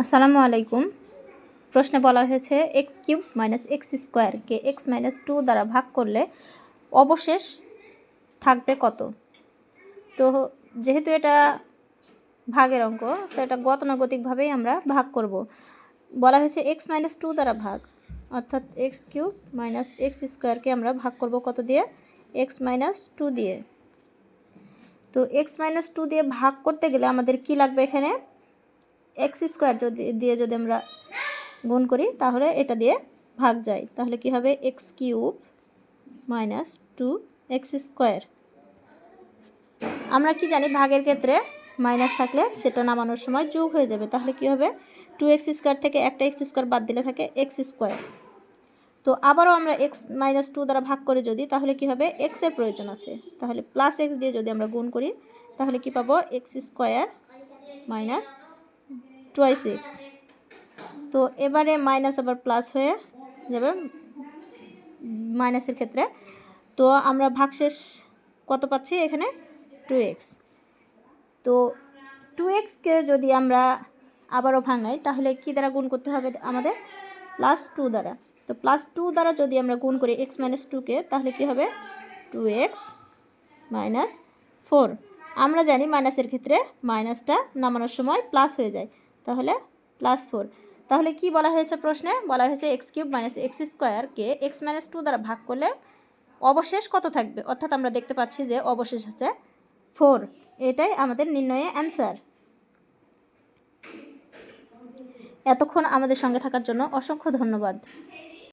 আসসালামু আলাইকুম। প্রশ্নে বলা হয়েছে এক্স কিউব মাইনাস এক্স স্কোয়ারকে এক্স মাইনাস টু দ্বারা ভাগ করলে অবশেষ থাকবে কত? তো যেহেতু এটা ভাগের অঙ্ক, তো এটা গতানুগতিকভাবেই আমরা ভাগ করব। বলা হয়েছে এক্স মাইনাস টু দ্বারা ভাগ, অর্থাৎ এক্স কিউব মাইনাস এক্স স্কোয়ারকে আমরা ভাগ করব কত দিয়ে? এক্স মাইনাস টু দিয়ে। তো এক্স মাইনাস টু দিয়ে ভাগ করতে গেলে আমাদের কি লাগবে এখানে? এক্স স্কোয়ার যদি, দিয়ে যদি আমরা গুণ করি, তাহলে এটা দিয়ে ভাগ যায়। তাহলে কি হবে? X cube minus two X square আমরা কি জানি ভাগের ক্ষেত্রে মাইনাস থাকলে সেটা নামানোর সময় যোগ হয়ে যাবে। তাহলে কি হবে? টু এক্স স্কোয়ার থেকে একটা এক্স স্কোয়ার বাদ দিলে থাকে এক্স স্কোয়ার তো আবারও আমরা এক্স মাইনাস টু দ্বারা ভাগ করে যদি, তাহলে কি হবে? এক্সের প্রয়োজন আছে। তাহলে প্লাস এক্স দিয়ে যদি আমরা গুণ করি, তাহলে কি পাবো? X square minus twice X তো এবারে মাইনাস আবার প্লাস হয়ে যাবে মাইনাসের ক্ষেত্রে। তো আমরা ভাগশেষ কত পাচ্ছি এখানে? টু এক্স তো টু এক্সকে যদি আমরা আবারও ভাঙাই, তাহলে কি দ্বারা গুণ করতে হবে আমাদের? প্লাস টু দ্বারা। তো প্লাস টু দ্বারা যদি আমরা গুণ করি এক্স মাইনাস টুকে তাহলে কি হবে? টু এক্স মাইনাস ফোর আমরা জানি মাইনাসের ক্ষেত্রে মাইনাসটা নামানোর সময় প্লাস হয়ে যায়। তাহলে প্লাস ফোর তাহলে কি বলা হয়েছে প্রশ্নে? বলা হয়েছে এক্স কিউব মাইনাস এক্স স্কোয়ারকে এক্স মাইনাস টু দ্বারা ভাগ করলে অবশেষ কত থাকবে? অর্থাৎ আমরা দেখতে পাচ্ছি যে অবশেষ আছে ফোর এটাই আমাদের নির্ণয়ে অ্যান্সার এতক্ষণ আমাদের সঙ্গে থাকার জন্য অসংখ্য ধন্যবাদ।